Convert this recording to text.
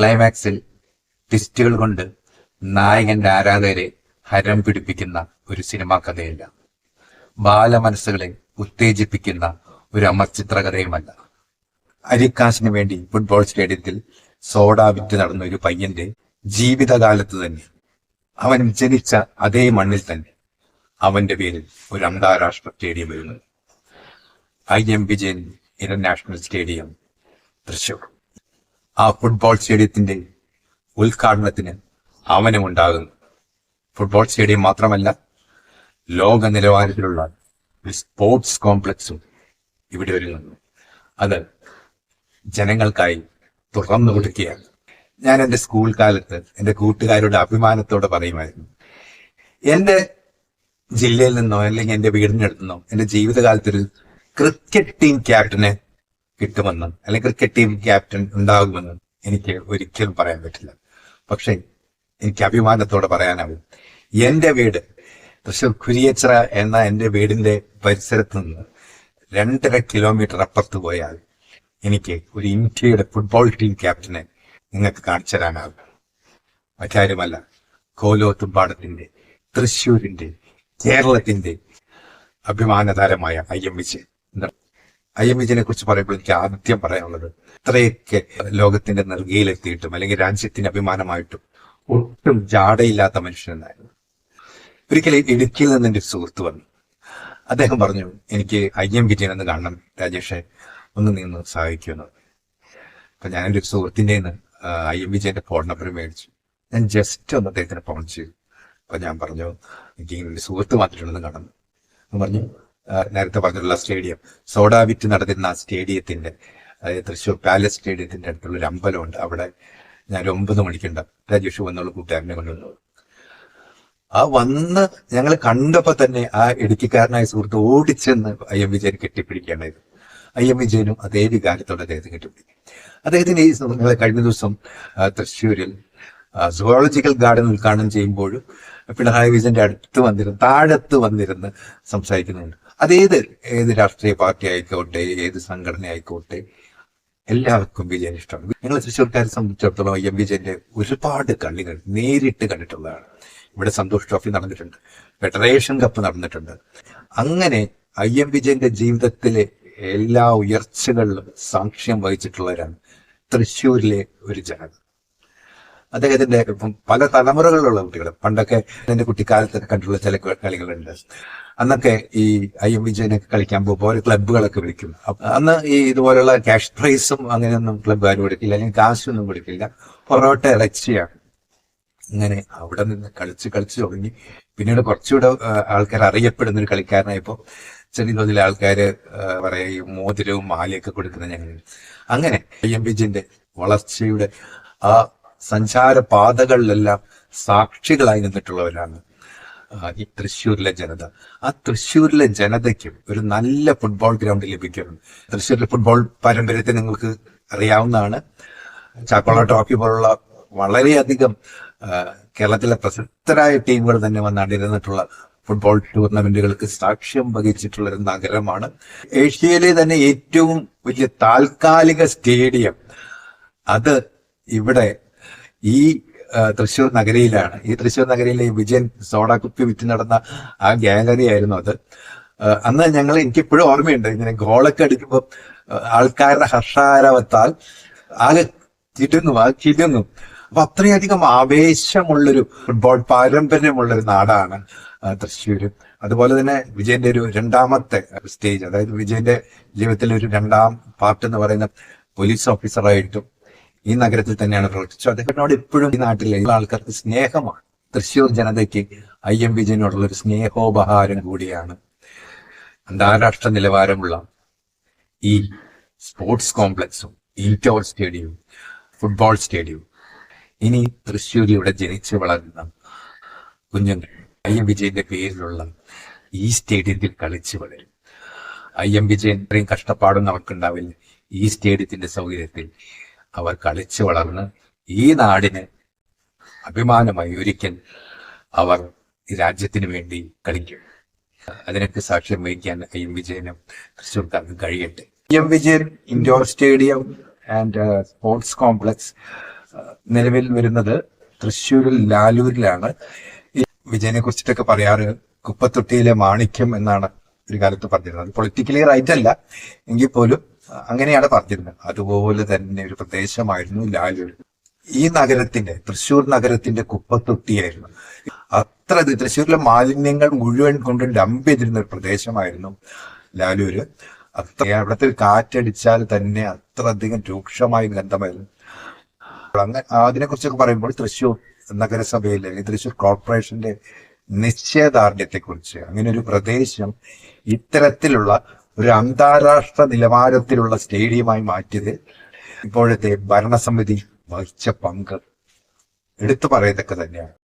ക്ലൈമാക്സിൽ ട്വിസ്റ്റുകൾ കൊണ്ട് നായകന്റെ ആരാധകരെ ഹരം പിടിപ്പിക്കുന്ന ഒരു സിനിമാ കഥയല്ല. ബാല മനസ്സുകളെ ഉത്തേജിപ്പിക്കുന്ന ഒരു അമർചിത്ര കഥയുമല്ല. അരിക്കാശിന് വേണ്ടി ഫുട്ബോൾ സ്റ്റേഡിയത്തിൽ സോഡ വിറ്റ് നടന്ന ഒരു പയ്യന്റെ ജീവിതകാലത്ത് തന്നെ അവൻ ജനിച്ച അതേ മണ്ണിൽ തന്നെ അവന്റെ പേരിൽ ഒരു അന്താരാഷ്ട്ര സ്റ്റേഡിയം വരുന്നത് I M Vijayan international stadium Thrissur ആ ഫുട്ബോൾ സ്റ്റേഡിയത്തിന്റെ ഉദ്ഘാടനത്തിന് അവനും ഉണ്ടാകുന്നു ഫുട്ബോൾ സ്റ്റേഡിയം മാത്രമല്ല ലോക നിലവാരത്തിലുള്ള സ്പോർട്സ് കോംപ്ലക്സും ഇവിടെ ഒരുങ്ങുന്നു. അത് ജനങ്ങൾക്കായി തുറന്നു കൊടുക്കുകയാണ്. ഞാൻ എന്റെ സ്കൂൾ കാലത്ത് എന്റെ കൂട്ടുകാരുടെ അഭിമാനത്തോടെ പറയുമായിരുന്നു എന്റെ ജില്ലയിൽ നിന്നോ അല്ലെങ്കിൽ എന്റെ വീടിനടുത്തുനിന്നോ നിന്നോ എന്റെ ജീവിതകാലത്തൊരു ക്രിക്കറ്റ് ടീം ക്യാപ്റ്റനെ കിട്ടുമെന്ന് അല്ലെങ്കിൽ ക്രിക്കറ്റ് ടീം ക്യാപ്റ്റൻ ഉണ്ടാകുമെന്ന് എനിക്ക് ഒരിക്കലും പറയാൻ പറ്റില്ല. പക്ഷേ എനിക്ക് അഭിമാനത്തോടെ പറയാനാവും എന്റെ വീട് തൃശ്ശൂർ കുരിയച്ചിറ എന്ന എന്റെ വീടിന്റെ പരിസരത്ത് നിന്ന് രണ്ടര കിലോമീറ്റർ അപ്പുറത്ത് പോയാൽ എനിക്ക് ഒരു ഇന്ത്യയുടെ ഫുട്ബോൾ ടീം ക്യാപ്റ്റനെ നിങ്ങൾക്ക് കാണിച്ചു തരാനാകും. മറ്റാരുമല്ല കോലോത്തുംപാടത്തിന്റെ തൃശ്ശൂരിന്റെ കേരളത്തിന്റെ അഭിമാനതാരമായ I M Vijayan. I M വിജയനെ കുറിച്ച് പറയുമ്പോൾ എനിക്ക് ആദ്യം പറയാനുള്ളത് ഇത്രയൊക്കെ ലോകത്തിന്റെ നെറുകയിലെത്തിയിട്ടും അല്ലെങ്കിൽ രാജ്യത്തിന്റെ അഭിമാനമായിട്ടും ഒട്ടും ജാടയില്ലാത്ത മനുഷ്യനെന്നായിരുന്നു ഒരിക്കലും ഇടുക്കിയിൽ നിന്ന് ഒരു സുഹൃത്ത് വന്നു. അദ്ദേഹം പറഞ്ഞു എനിക്ക് ഐ എം വിജയൻ എന്ന് കാണണം രാജേഷെ ഒന്ന് നിന്ന് സഹായിക്കുമെന്ന് അപ്പൊ ഞാൻ എന്റെ സുഹൃത്തിന്റെ ഐ എം വിജയന്റെ ഫോൺ നമ്പർ മേടിച്ചു. ഞാൻ ജസ്റ്റ് ഒന്ന് അദ്ദേഹത്തിന് ഫോൺ ചെയ്തു. അപ്പൊ ഞാൻ പറഞ്ഞു എനിക്ക് സുഹൃത്ത് കാണുന്നു എന്ന് പറഞ്ഞു നേരത്തെ പറഞ്ഞിട്ടുള്ള സ്റ്റേഡിയം. സോഡാവിറ്റ് നടന്നിരുന്ന ആ സ്റ്റേഡിയത്തിന്റെ അതായത് തൃശ്ശൂർ പാലസ് സ്റ്റേഡിയത്തിന്റെ അടുത്തുള്ള ഒരു അമ്പലമുണ്ട്. അവിടെ ഞാൻ ഒമ്പത് മണിക്കുണ്ട്. രാജേഷ് വന്നുള്ള കൂട്ടുകാരനെ കൊണ്ടുവന്നു ആ വന്ന് ഞങ്ങൾ കണ്ടപ്പോ തന്നെ ആ ഇടുക്കിക്കാരനായ സുഹൃത്ത് ഓടിച്ചെന്ന് ഐ എം വിജയൻ കെട്ടിപ്പിടിക്കേണ്ടായിരുന്നു ഐ എം വിജയനും അതേ വികാരത്തോടെ അദ്ദേഹത്തെ കെട്ടിപ്പിടിക്കും അദ്ദേഹത്തിന് ഈ ഞങ്ങൾ കഴിഞ്ഞ ദിവസം തൃശ്ശൂരിൽ സുവോളജിക്കൽ ഗാർഡൻ ഉദ്ഘാടനം ചെയ്യുമ്പോൾ പിണറായി വിജയന്റെ അടുത്ത് വന്നിരുന്ന് താഴത്ത് വന്നിരുന്ന് സംസാരിക്കുന്നുണ്ട്. അതേത് ഏത് രാഷ്ട്രീയ പാർട്ടി ആയിക്കോട്ടെ ഏത് സംഘടന ആയിക്കോട്ടെ എല്ലാവർക്കും വിജയൻ ഇഷ്ടമാണ്. ഞങ്ങൾ തൃശ്ശൂർക്കാരെ സംബന്ധിച്ചിടത്തോളം എം വിജയന്റെ ഒരുപാട് കണ്ണികൾ നേരിട്ട് കണ്ടിട്ടുള്ളതാണ്. ഇവിടെ സന്തോഷ് ട്രോഫി നടന്നിട്ടുണ്ട് ഫെഡറേഷൻ കപ്പ് നടന്നിട്ടുണ്ട്. അങ്ങനെ ഐ എം വിജയന്റെ ജീവിതത്തിലെ എല്ലാ ഉയർച്ചകളിലും സാക്ഷ്യം വഹിച്ചിട്ടുള്ളവരാണ് തൃശ്ശൂരിലെ ഒരു ജനത. അദ്ദേഹത്തിന്റെ പല തലമുറകളിലുള്ള കുട്ടികൾ പണ്ടൊക്കെ എന്റെ കുട്ടിക്കാലത്തൊക്കെ കണ്ടിട്ടുള്ള ചില കളികളുണ്ട്. അന്നൊക്കെ ഈ ഐ എം വിജയനൊക്കെ കളിക്കാൻ പോകുമ്പോൾ ഓരോ ക്ലബ്ബുകളൊക്കെ വിളിക്കും. അന്ന് ഈ ഇതുപോലുള്ള ക്യാഷ് പ്രൈസും അങ്ങനെയൊന്നും ക്ലബ്ബുകാർ കൊടുക്കില്ല അല്ലെങ്കിൽ കാശൊന്നും കൊടുക്കില്ല. പൊറോട്ട ഇറച്ചിയാണ്. അങ്ങനെ അവിടെ നിന്ന് കളിച്ച് കളിച്ച് തുടങ്ങി. പിന്നീട് കുറച്ചുകൂടെ ആൾക്കാർ അറിയപ്പെടുന്ന ഒരു കളിക്കാരനായപ്പോ ചെറിയ തോതിൽ ആൾക്കാര് ആ, പറയാ ഈ മോതിരവും മാലയൊക്കെ കൊടുക്കുന്ന ഞങ്ങൾ. അങ്ങനെ ഐ എം വിജയന്റെ വളർച്ചയുടെ ആ സഞ്ചാര പാതകളിലെല്ലാം സാക്ഷികളായി നിന്നിട്ടുള്ളവരാണ് ഈ തൃശ്ശൂരിലെ ജനത. ആ തൃശ്ശൂരിലെ ജനതയ്ക്കും ഒരു നല്ല ഫുട്ബോൾ ഗ്രൗണ്ട് ലഭിക്കണം തൃശ്ശൂരിലെ ഫുട്ബോൾ പാരമ്പര്യത്തെ നിങ്ങൾക്ക് അറിയാവുന്നതാണ്. ചാക്കോള ട്രോഫി പോലുള്ള വളരെയധികം കേരളത്തിലെ പ്രശസ്തരായ ടീമുകൾ തന്നെ വന്നണിരുന്നിട്ടുള്ള ഫുട്ബോൾ ടൂർണമെന്റുകൾക്ക് സാക്ഷ്യം വഹിച്ചിട്ടുള്ള ഒരു നഗരമാണ്. ഏഷ്യയിലെ തന്നെ ഏറ്റവും വലിയ താൽക്കാലിക സ്റ്റേഡിയം. അത് ഇവിടെ ഈ തൃശ്ശൂർ നഗരിയിലാണ്. ഈ തൃശ്ശൂർ നഗരിയിലെ വിജയൻ സോഡ കുപ്പി വിറ്റ് നടന്ന ആ ഗാലറി ആയിരുന്നു അത് അന്ന് ഞങ്ങൾ എനിക്കിപ്പോഴും ഓർമ്മയുണ്ട്. ഇങ്ങനെ ഗോളൊക്കെ അടിക്കുമ്പോൾ ആൾക്കാരുടെ ഹർഷാരവത്താൽ ആകെ ചിരുന്നു ആ ചിരുന്നു അപ്പൊ അത്രയധികം ആവേശമുള്ളൊരു ഫുട്ബോൾ പാരമ്പര്യമുള്ളൊരു നാടാണ് തൃശ്ശൂർ അതുപോലെ തന്നെ വിജയന്റെ ഒരു രണ്ടാമത്തെ സ്റ്റേജ് അതായത് വിജയന്റെ ജീവിതത്തിലെ ഒരു രണ്ടാം പാർട്ട് എന്ന് പറയുന്ന പോലീസ് ഓഫീസറായിട്ടും ഈ നഗരത്തിൽ തന്നെയാണ് പ്രവർത്തിച്ചത്. അദ്ദേഹത്തിനോട് എപ്പോഴും ഈ നാട്ടിലെ ആൾക്കാർക്ക് സ്നേഹമാണ്. തൃശ്ശൂർ ജനതയ്ക്ക് ഐ എം വിജയനോടുള്ള ഒരു സ്നേഹോപഹാരം കൂടിയാണ് അന്താരാഷ്ട്ര നിലവാരമുള്ള ഈ സ്പോർട്സ് കോംപ്ലക്സും ഇൻഡോർ സ്റ്റേഡിയവും ഫുട്ബോൾ സ്റ്റേഡിയവും. ഇനി തൃശ്ശൂരിൽ ഇവിടെ ജനിച്ചു വളരുന്ന കുഞ്ഞുങ്ങൾ ഐ എം വിജയന്റെ പേരിലുള്ള ഈ സ്റ്റേഡിയത്തിൽ കളിച്ചു വളരും. ഐ എം വിജയൻ ഇത്രയും കഷ്ടപ്പാടൊന്നും അവർക്കുണ്ടാവില്ല ഈ സ്റ്റേഡിയത്തിന്റെ സൗകര്യത്തിൽ അവർ കളിച്ചു വളർന്ന് ഈ നാടിന് അഭിമാനമായി ഒരിക്കൽ അവർ രാജ്യത്തിന് വേണ്ടി കളിക്കും. അതിനൊക്കെ സാക്ഷ്യം വഹിക്കാൻ എം വിജയനും തൃശ്ശൂർക്കാർക്ക് കഴിയട്ടെ. M Vijayan indoor stadium and sports complex നിലവിൽ വരുന്നത് തൃശ്ശൂരിൽ ലാലൂരിലാണ്. വിജയനെ കുറിച്ചിട്ടൊക്കെ പറയാറ് കുപ്പത്തൊട്ടിയിലെ മാണിക്യം എന്നാണ് ഒരു കാലത്ത് പറഞ്ഞിരുന്നത്. പൊളിറ്റിക്കലി റൈറ്റ് അല്ല. എങ്കിൽ പോലും അങ്ങനെയാണ് പറഞ്ഞിരുന്നത്. അതുപോലെ തന്നെ ഒരു പ്രദേശമായിരുന്നു ലാലൂർ. ഈ നഗരത്തിന്റെ തൃശ്ശൂർ നഗരത്തിന്റെ കുപ്പത്തൊട്ടിയായിരുന്നു. അത്ര തൃശ്ശൂരിലെ മാലിന്യങ്ങൾ മുഴുവൻ കൊണ്ട് ഡംപ് ചെയ്തിരുന്ന ഒരു പ്രദേശമായിരുന്നു ലാലൂര് അത്ര അവിടുത്തെ കാറ്റടിച്ചാൽ തന്നെ അത്ര അധികം രൂക്ഷമായ ഗന്ധമായിരുന്നു. അങ്ങനെ അതിനെ കുറിച്ചൊക്കെ പറയുമ്പോൾ തൃശ്ശൂർ നഗരസഭയിൽ അല്ലെങ്കിൽ തൃശ്ശൂർ കോർപ്പറേഷന്റെ നിശ്ചയദാർഢ്യത്തെ കുറിച്ച് അങ്ങനെ ഒരു പ്രദേശം ഇത്തരത്തിലുള്ള ഒരു അന്താരാഷ്ട്ര നിലവാരത്തിലുള്ള സ്റ്റേഡിയമായി മാറ്റിയത് ഇപ്പോഴത്തെ ഭരണസമിതി വഹിച്ച പങ്ക്. എടുത്തു പറയത്തക്ക തന്നെയാണ്.